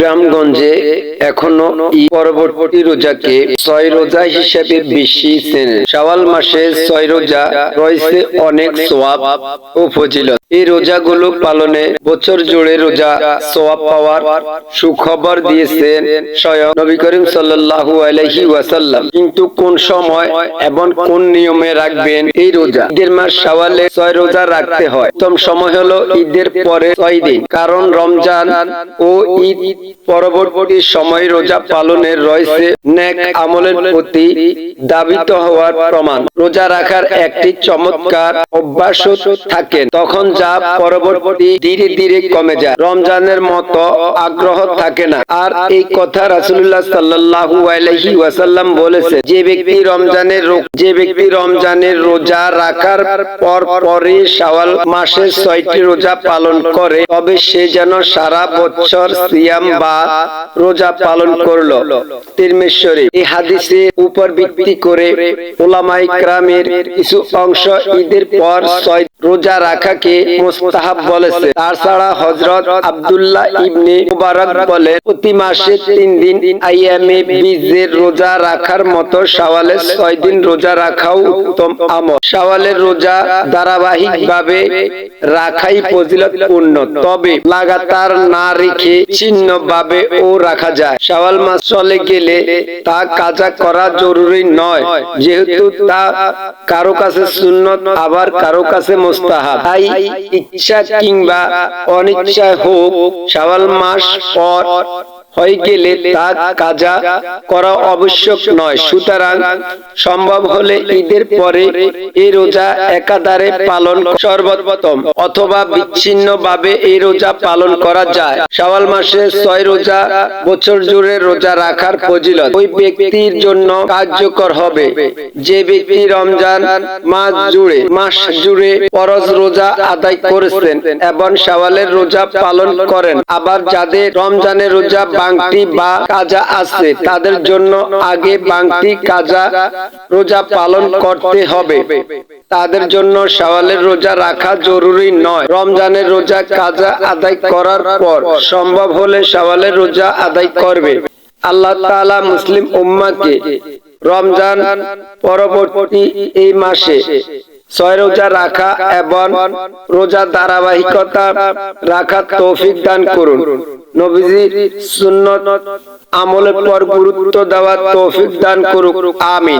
গ্রামগঞ্জে এখনও পরবর্তী রোজাকে ছয় রোজা হিসেবে বেশি মাসে ছয় রোজা রয়েছে অনেক সোয়াব ও এই পালনে বছর জুড়ে রোজা সোয়াব পাওয়ার সুখবর দিয়েছেন স্বয়ং নবী করিম ওয়াসাল্লাম। কিন্তু কোন সময় এবং কোন নিয়মে রাখবেন এই রোজা? ঈদের মাস শাওয়ালে ছয় রোজা রাখতে হয়। প্রথম সময় হলো ঈদের পরে ছয় দিন। কারণ রমজান ও ঈদ পরবর্তী সময় রোজা পালনের রয়েছে। আমলের প্রতি দাবিত হওয়ার প্রমাণ। রোজা রাখার একটি চমৎকার অভ্যাস তখন যা পরবর্তী ধীরে ধীরে কমে যায়। রমজানের মতো আগ্রহ থাকে না। আর এই কথা রাসূলুল্লাহ সাল্লাল্লাহু আলাইহি ওয়াসাল্লাম বলেছে, যে ব্যক্তি রমজানের যে ব্যক্তি রমজানের রোজা রাখার পর পরে শাওয়াল মাসে ছয়টি রোজা পালন করে, তবে সে যেন সারা বছর সিয়াম বা রোজা পালন করল। তিরমেশ্বরী এই হাদিসে উপর ভিত্তি করে ওলামাই ক্রামের কিছু অংশ ঈদের পর ছয় রোজা রাখাকে মুস্তাহাব বলেছে। তাছাড়া হযরত আব্দুল্লাহ ইবনে মুবারক বলেন, প্রতি মাসে তিন দিন আইয়ামে বীজের রোজা রাখার মতো শাওয়ালের ছয় দিন রোজা রাখাও উত্তম আমল। শাওয়ালের রোজা ধারাবাহিক ভাবে রাখাই ফজিলতপূর্ণ। তবে লাগাতার না রেখে ছিন্ন ভাবে ও রাখা যায়। শাওয়াল মাস চলে গেলে তা কাজা করা জরুরি নয়, যেহেতু তা কারও কাছে সুন্নত, আবার কারও কাছে মুস্তাহাব। তাই ইচ্ছা কিংবা অনিচ্ছা হোক, শাওয়াল মাস পর হয়ে গেলে তা কাজা করা আবশ্যক নয়। সুতরাং সম্ভব হলে ঈদের পরে এই রোজা একাধারে পালন সর্বোত্তম অথবা বিচ্ছিন্ন ভাবে এই রোজা পালন করা যায়। মাসে ছয় রোজা, বছর জুড়ে রোজা রাখার ফজিলত। ওই ব্যক্তির জন্য কার্যকর হবে। যে ব্যক্তি রমজান মাস জুড়ে মাস জুড়ে ফরজ রোজা আদায় করেছেন এবং শাওয়ালের রোজা পালন করেন, আবার যাদের রমজানের রোজা বাংটি বা কাজা আছে, তাদের জন্য আগে বাংটি, কাজা রোজা পালন করতে হবে। তাদের জন্য শাওয়ালের রোজা রাখা জরুরি নয়। রমজানের রোজা কাজা আদায় করার পর সম্ভব হলে সওয়ালের রোজা আদায় করবে। আল্লাহ তাআলা মুসলিম উম্মাকে রমজান পরবর্তী এই মাসে ছয় রোজা রাখা এবং রোজা ধারাবাহিকতা রাখা তৌফিক দান করুন। নবীজির সুন্নত আমলের পর গুরুত্ব দেওয়ার তৌফিক দান করুক। আমিন।